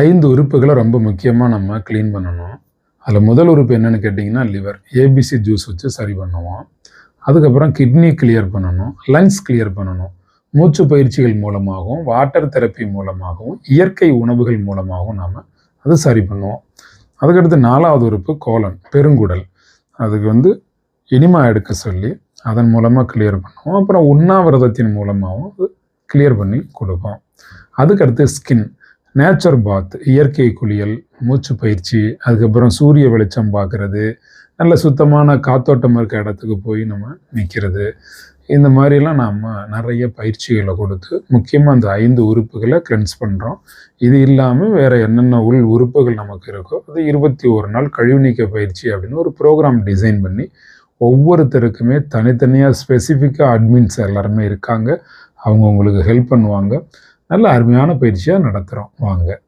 ஐந்து உறுப்புகளை ரொம்ப முக்கியமாக நம்ம க்ளீன் பண்ணணும். அதில் முதல் உறுப்பு என்னென்னு கேட்டிங்கன்னா லிவர் ஏபிசி ஜூஸ் வச்சு சரி பண்ணுவோம். அதுக்கப்புறம் கிட்னி கிளியர் பண்ணணும். லங்ஸ் கிளியர் பண்ணணும். மூச்சு பயிற்சிகள் மூலமாகவும் வாட்டர் தெரப்பி மூலமாகவும் இயற்கை உணவுகள் மூலமாகவும் நாம் அது சரி பண்ணுவோம். அதுக்கடுத்து நாலாவது உறுப்பு கோலன் பெருங்குடல். அதுக்கு வந்து இனிமா எடுக்க சொல்லி அதன் மூலமாக கிளியர் பண்ணுவோம். அப்புறம் உண்ணாவிரதத்தின் மூலமாகவும் அது கிளியர் பண்ணி கொடுப்போம். அதுக்கடுத்து ஸ்கின் நேச்சர் பாத் இயற்கை குளியல் மூச்சு பயிற்சி அதுக்கப்புறம் சூரிய வெளிச்சம் பார்க்குறது நல்ல சுத்தமான காத்தோட்டம் இருக்க இடத்துக்கு போய் நம்ம நிற்கிறது இந்த மாதிரிலாம் நாம் நிறைய பயிற்சிகளை கொடுத்து முக்கியமாக அந்த ஐந்து உறுப்புகளை கிளென்ஸ் பண்ணுறோம் இது இல்லாமல் வேறு என்னென்ன உள் உறுப்புகள் நமக்கு இருக்கோ அது இருபத்தி ஒரு நாள் கழிவு நீக்க பயிற்சி அப்படின்னு ஒரு ப்ரோக்ராம் டிசைன் பண்ணி ஒவ்வொருத்தருக்குமே தனித்தனியாக ஸ்பெசிஃபிக்காக அட்மின்ஸ் எல்லாருமே இருக்காங்க. அவங்க உங்களுக்கு ஹெல்ப் பண்ணுவாங்க. நல்ல அருமையான பயிற்சியாக நடத்துகிறோம் வாங்க.